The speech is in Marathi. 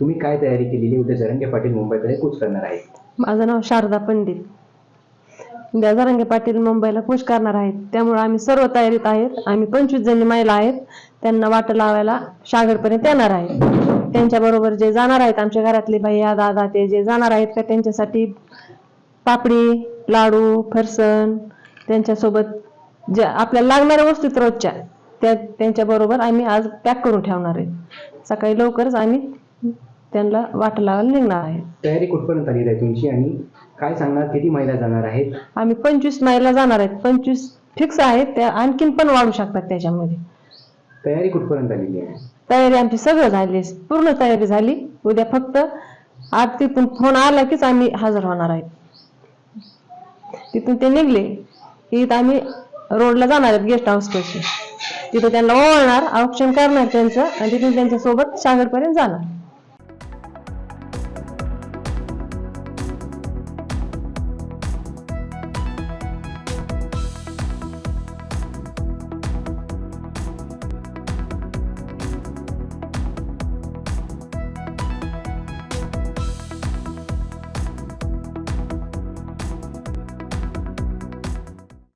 तुम्ही काय तयारी केलेली उद्या जरंगे पाटील मुंबईकडे कूच करणार आहे माझं नाव शारदा पंडित. उद्या जरांगे पाटील मुंबईला खुश करणार आहेत. त्यामुळे आम्ही सर्व तयारीत आहेत. आम्ही पंचवीस जणी महिला आहेत. त्यांना वाट लावायला शागडपर्यंत येणार आहे त्यांच्या बरोबर जे जाणार आहेत आमच्या घरातले भैया दादा ते जे जाणार आहेत का त्यांच्यासाठी पापडी लाडू फरसन त्यांच्यासोबत जे आपल्याला लागणाऱ्या वस्तू आहेत रोजच्या त्या त्यांच्याबरोबर आम्ही आज पॅक करून ठेवणार आहे सकाळी लवकरच आम्ही त्यांना वाट लावायला निघणार आहे तयारी कुठपर्यंत आली आहे तुमची आणि काय सांगणार किती महिला जाणार आहेत? आम्ही पंचवीस माईला जाणार आहेत. पंचवीस फिक्स आहेत त्या आणखीन पण वाढू शकतात त्याच्यामध्ये. तयारी कुठपर्यंत आलेली आहे? तयारी आमची सगळं झाली पूर्ण तयारी झाली. उद्या फक्त आज तिथून फोन आला कीच आम्ही हजर होणार आहेत. तिथून ते निघले की इथं आम्ही रोडला जाणार आहेत गेस्ट हाऊस पाशी. तिथं त्यांना ओळणार औक्षण करणार त्यांचं आणि तिथून त्यांच्यासोबत सागरपर्यंत जाणार.